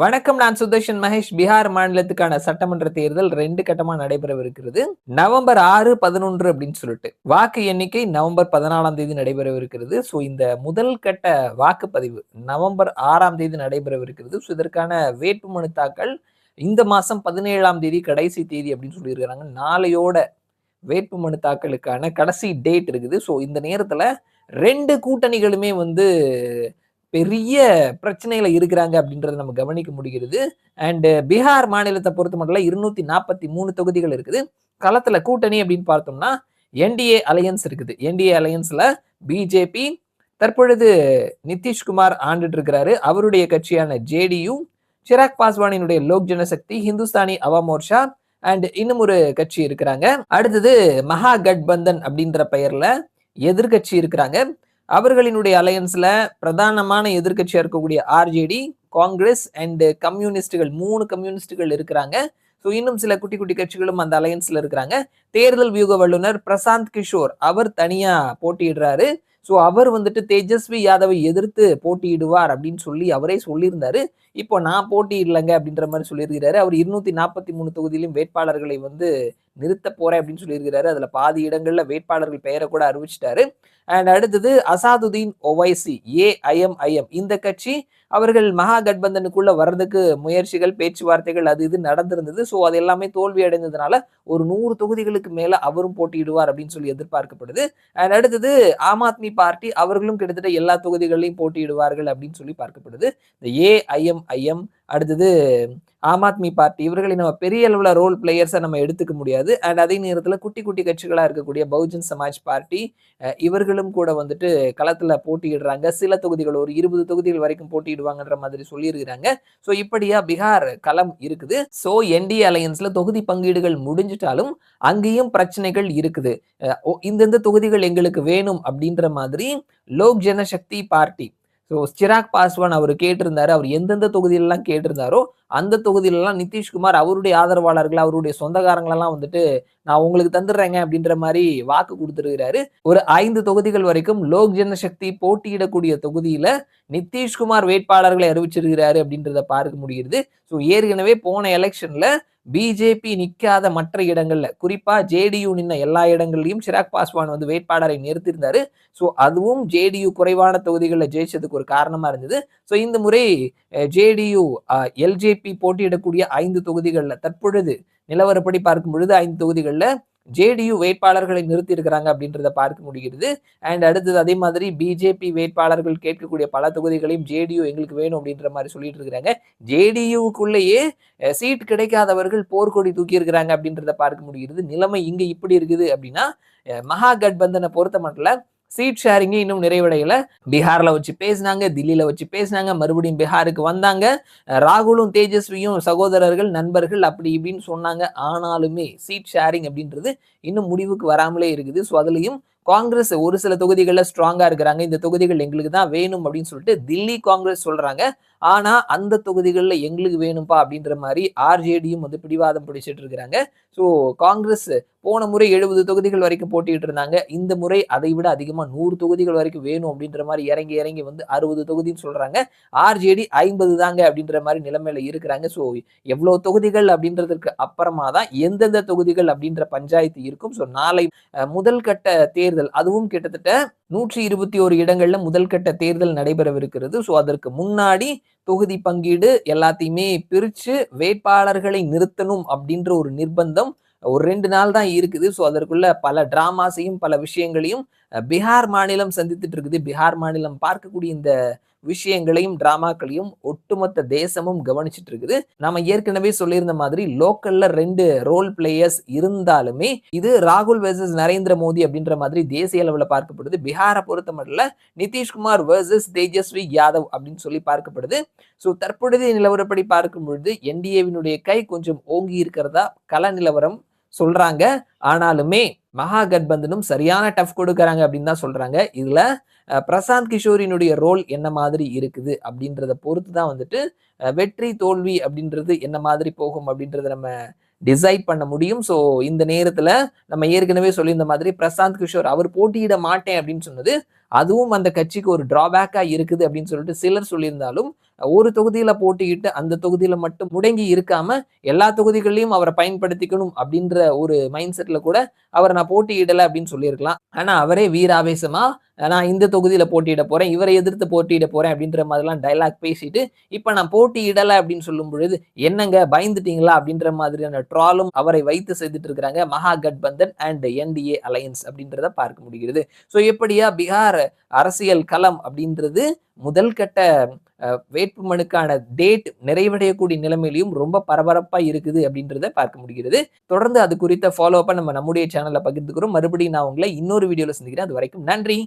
வணக்கம் நான் சுதர்ஷன் மகேஷ். பீகார் மாநிலத்துக்கான சட்டமன்ற தேர்தல் ரெண்டு கட்டமா நடைபெறவிருக்கிறது. நவம்பர் ஆறு பதினொன்று அப்படின்னு சொல்லிட்டு. வாக்கு எண்ணிக்கை நவம்பர் பதினாலாம் தேதி நடைபெறவிருக்கிறது. ஸோ இந்த முதல் கட்ட வாக்குப்பதிவு நவம்பர் ஆறாம் தேதி நடைபெறவிருக்கிறது. ஸோ இதற்கான வேட்புமனு தாக்கல் இந்த மாசம் பதினேழாம் தேதி கடைசி தேதி அப்படின்னு சொல்லியிருக்கிறாங்க. நாளையோட வேட்புமனு தாக்கலுக்கான கடைசி டேட் இருக்குது. ஸோ இந்த நேரத்தில் ரெண்டு கூட்டணிகளுமே வந்து பெரிய பிரச்சனையில இருக்கிறாங்க அப்படின்றத நம்ம கவனிக்க முடிகிறது. அண்டு பீகார் மாநிலத்தை பொறுத்த மட்டும் இருநூத்தி நாற்பத்தி மூணு தொகுதிகள் இருக்குது. களத்துல கூட்டணி அப்படின்னு பார்த்தோம்னா என்டிஏ அலையன்ஸ் இருக்குது. என்டிஏ அலையன்ஸ்ல பிஜேபி தற்பொழுது நிதிஷ்குமார் ஆண்டுட்டு இருக்கிறாரு அவருடைய கட்சியான ஜேடியு சிராக் பாஸ்வானினுடைய லோக் ஜனசக்தி ஹிந்துஸ்தானி அவா மோர்ஷா அண்ட் இன்னும் ஒரு கட்சி இருக்கிறாங்க. அடுத்தது மகா கட்பந்தன் அப்படின்ற பெயர்ல எதிர்கட்சி இருக்கிறாங்க. அவர்களினுடைய அலையன்ஸ்ல பிரதானமான எதிர்கட்சியா இருக்கக்கூடிய ஆர்ஜேடி காங்கிரஸ் அண்ட் கம்யூனிஸ்டுகள் மூணு கம்யூனிஸ்டுகள் இருக்கிறாங்க. ஸோ இன்னும் சில குட்டி குட்டி கட்சிகளும் அந்த அலையன்ஸ்ல இருக்கிறாங்க. தேர்தல் வியூக வல்லுநர் பிரசாந்த் கிஷோர் அவர் தனியா போட்டியிடுறாரு. ஸோ அவர் வந்துட்டு தேஜஸ்வி யாதவை எதிர்த்து போட்டியிடுவார் அப்படின்னு சொல்லி அவரே சொல்லியிருந்தாரு. இப்போ நான் போட்டியிடலங்க அப்படின்ற மாதிரி சொல்லியிருக்கிறாரு. அவர் இருநூத்தி நாற்பத்தி மூணு தொகுதியிலும் வேட்பாளர்களை வந்து நிறுத்த போறேன் அப்படின்னு சொல்லியிருக்கிறாரு. அதுல பாதி இடங்கள்ல வேட்பாளர்கள் பெயரை கூட அறிவிச்சிட்டாரு. அண்ட் அடுத்தது அசாதுதீன் ஒவைசி ஏஐஎம்ஐஎம் இந்த கட்சி அவர்கள் மகா கட்பந்தனுக்குள்ள வர்றதுக்கு முயற்சிகள் பேச்சுவார்த்தைகள் அது இது நடந்திருந்தது. ஸோ அது எல்லாமே தோல்வி அடைந்ததுனால ஒரு நூறு தொகுதிகளுக்கு மேல அவரும் போட்டியிடுவார் அப்படின்னு சொல்லி எதிர்பார்க்கப்படுது. அண்ட் அடுத்தது ஆம் ஆத்மி பார்ட்டி அவர்களும் கிட்டத்தட்ட எல்லா தொகுதிகளிலையும் போட்டியிடுவார்கள் அப்படின்னு சொல்லி பார்க்கப்படுது. இந்த ஏஐஎம்ஐஎம் அடுத்தது ஆம் ஆத்மி பார்ட்டி. இவர்களை நம்ம பெரிய அளவில் ரோல் பிளேயர்ஸை நம்ம எடுத்துக்க முடியாது. அண்ட் அதே நேரத்தில் குட்டி குட்டி கட்சிகளாக இருக்கக்கூடிய பகுஜன் சமாஜ் பார்ட்டி இவர்களும் கூட வந்துட்டு களத்தில் போட்டியிடுறாங்க. சில தொகுதிகள் ஒரு இருபது தொகுதிகள் வரைக்கும் போட்டியிடுவாங்கன்ற மாதிரி சொல்லியிருக்கிறாங்க. ஸோ இப்படியா பீகார் களம் இருக்குது. ஸோ என்டிஏ அலையன்ஸில் தொகுதி பங்கீடுகள் முடிஞ்சிட்டாலும் அங்கேயும் பிரச்சனைகள் இருக்குது. இந்தந்த தொகுதிகள் எங்களுக்கு வேணும் அப்படின்ற மாதிரி லோக் ஜனசக்தி பார்ட்டி. ஸோ சிராக் பாஸ்வான் அவர் கேட்டிருந்தாரு. அவர் எந்தெந்த தொகுதியிலலாம் கேட்டிருந்தாரோ அந்த தொகுதியிலலாம் நிதிஷ்குமார் அவருடைய ஆதரவாளர்கள் அவருடைய சொந்தக்காரங்களெல்லாம் வந்துட்டு நான் உங்களுக்கு தந்துடுறேங்க அப்படின்ற மாதிரி வாக்கு கொடுத்துருக்கிறாரு. ஒரு ஐந்து தொகுதிகள் வரைக்கும் லோக் ஜனசக்தி போட்டியிடக்கூடிய தொகுதியில நிதிஷ்குமார் வேட்பாளர்களை அறிவிச்சிருக்கிறாரு அப்படின்றத பார்க்க முடிகிறது. ஸோ ஏற்கனவே போன எலெக்ஷன்ல பிஜேபி நிற்காத மற்ற இடங்கள்ல குறிப்பா ஜேடியு நின்ன எல்லா இடங்கள்லையும் சிராக் பாஸ்வான் வந்து வேட்பாளரை நிறுத்தியிருந்தாரு. ஸோ அதுவும் ஜேடியு குறைவான தொகுதிகளில் ஜெயிச்சதுக்கு ஒரு காரணமா இருந்தது. ஸோ இந்த முறை ஜேடியு எல்ஜேபி போட்டியிடக்கூடிய ஐந்து தொகுதிகளில் தற்பொழுது நிலவரப்படி பார்க்கும் பொழுது ஐந்து தொகுதிகளில் ஜேடியு வேட்பாளர்களை நிறுத்தி இருக்கிறாங்க அப்படின்றத பார்க்க முடிகிறது. அண்ட் அடுத்தது அதே மாதிரி பிஜேபி வேட்பாளர்கள் கேட்கக்கூடிய பல தொகுதிகளையும் ஜேடியு எங்களுக்கு வேணும் அப்படின்ற மாதிரி சொல்லிட்டு இருக்கிறாங்க. ஜேடியுக்குள்ளேயே சீட் கிடைக்காதவர்கள் போர்க்கொடி தூக்கி இருக்கிறாங்க அப்படின்றத பார்க்க முடிகிறது. நிலைமை இங்கே இப்படி இருக்குது அப்படின்னா மகா கட்பந்தனை பொறுத்த மட்டும் சீட் ஷேரிங்கே இன்னும் நிறைவடையல. பீகார்ல வச்சு பேசினாங்க தில்லியில வச்சு பேசினாங்க மறுபடியும் பீகாருக்கு வந்தாங்க. ராகுலும் தேஜஸ்வியும் சகோதரர்கள் நண்பர்கள் அப்படி இப்படின்னு சொன்னாங்க. ஆனாலுமே சீட் ஷேரிங் அப்படின்றது இன்னும் முடிவுக்கு வராமலே இருக்குது. ஸோ அதுலயும் காங்கிரஸ் ஒரு சில தொகுதிகளில் ஸ்ட்ராங்காக இருக்கிறாங்க. இந்த தொகுதிகள் எங்களுக்கு தான் வேணும் அப்படின்னு சொல்லிட்டு தில்லி காங்கிரஸ் சொல்கிறாங்க ஆனா அந்த தொகுதிகளில் எங்களுக்கு வேணும்பா அப்படின்ற மாதிரி ஆர்ஜேடியும் வந்து பிடிவாதம் பிடிச்சிட்டு இருக்கிறாங்க. ஸோ காங்கிரஸ் போன முறை எழுபது தொகுதிகள் வரைக்கும் போட்டிட்டு இருந்தாங்க. இந்த முறை அதை விட அதிகமாக நூறு தொகுதிகள் வரைக்கும் வேணும் அப்படின்ற மாதிரி இறங்கி இறங்கி வந்து அறுபது தொகுதின்னு சொல்றாங்க. ஆர்ஜேடி ஐம்பது தாங்க அப்படின்ற மாதிரி நிலைமையில இருக்கிறாங்க. ஸோ எவ்வளோ தொகுதிகள் அப்படின்றதுக்கு அப்புறமா தான் எந்தெந்த தொகுதிகள் அப்படின்ற பஞ்சாயத்து இருக்கும். ஸோ நாளை முதல் கட்ட தேர்தல் அதுவும் கிட்டத்தட்ட நூற்றி இருபத்தி ஒரு இடங்கள்ல முதல் கட்ட தேர்தல் நடைபெறவிருக்கிறது. ஸோ அதற்கு முன்னாடி தொகுதி பங்கீடு எல்லாத்தையுமே பிரிச்சு வேட்பாளர்களை நிறுத்தணும் அப்படின்ற ஒரு நிர்பந்தம் ஒரு ரெண்டு நாள் தான் இருக்குது. ஸோ அதற்குள்ள பல டிராமாஸையும் பல விஷயங்களையும் பீகார் மாநிலம் சந்தித்துட்டு இருக்குது. பீகார் மாநிலம் பார்க்கக்கூடிய இந்த விஷயங்களையும் டிராமாக்களையும் ஒட்டுமொத்த தேசமும் கவனிச்சுட்டு இருக்குது. நம்ம ஏற்கனவே சொல்லியிருந்த மாதிரி லோக்கல்ல ரெண்டு ரோல் பிளேயர்ஸ் இருந்தாலுமே இது ராகுல் வெர்சஸ் நரேந்திர மோடி அப்படின்ற மாதிரி தேசிய அளவில் பார்க்கப்படுது. பீகாரை பொறுத்த மட்டும் நிதிஷ்குமார் வெர்சஸ் தேஜஸ்வி யாதவ் அப்படின்னு சொல்லி பார்க்கப்படுது. ஸோ தற்பொழுதைய நிலவரப்படி பார்க்கும் பொழுது என்டிஏவினுடைய கை கொஞ்சம் ஓங்கி இருக்கிறதா கள நிலவரம் சொல்றாங்க. ஆனாலுமே மகா கட்பந்தனும் சரியான டஃப் கொடுக்கறாங்க அப்படின்னு தான் சொல்றாங்க. இதுல பிரசாந்த் கிஷோரினுடைய ரோல் என்ன மாதிரி இருக்குது அப்படின்றத பொறுத்து தான் வந்துட்டு வெற்றி தோல்வி அப்படின்றது என்ன மாதிரி போகும் அப்படின்றத நம்ம டிசைட் பண்ண முடியும். ஸோ இந்த நேரத்தில் நம்ம ஏற்கனவே சொல்லியிருந்த மாதிரி பிரசாந்த் கிஷோர் அவர் போட்டியிட மாட்டேன் அப்படின்னு சொன்னது அதுவும் அந்த கட்சிக்கு ஒரு டிராபேக்கா இருக்குது அப்படின்னு சொல்லிட்டு சிலர் சொல்லியிருந்தாலும் ஒரு தொகுதியில போட்டியிட்டு அந்த தொகுதியில மட்டும் முடங்கி இருக்காம எல்லா தொகுதிகளையும் அவரை பயன்படுத்திக்கணும் அப்படின்ற ஒரு மைண்ட் செட்ல கூட அவரை நான் போட்டியிடல அப்படின்னு சொல்லியிருக்கலாம். ஆனா அவரே வீராவேசமா நான் இந்த தொகுதியில போட்டியிட போறேன் இவரை எதிர்த்து போட்டியிட போறேன் அப்படின்ற மாதிரிலாம் டைலாக் பேசிட்டு இப்ப நான் போட்டியிடல அப்படின்னு சொல்லும் பொழுது என்னங்க பயந்துட்டீங்களா? அப்படின்ற மாதிரியான ட்ராலும் அவரை வைத்து செய்துட்டு இருக்கிறாங்க மகா கட்பந்தன் அண்ட் என்டிஏ அலையன்ஸ் அப்படின்றத பார்க்க முடிகிறது. ஸோ எப்படியா பீகார் அரசியல் களம் அப்படின்றது முதல் கட்ட வேட்புமனுக்கான டேட் நிறைவடையக்கூடிய நிலைமையிலையும் ரொம்ப பரபரப்பா இருக்குது அப்படின்றத பார்க்க முடிகிறது. தொடர்ந்து அது குறித்த ஃபாலோ அப்ப நம்ம நம்முடைய சேனல்ல பகிர்ந்துக்கிறோம். மறுபடியும் நான் உங்களை இன்னொரு வீடியோல சந்திக்கிறேன். அது வரைக்கும் நன்றி.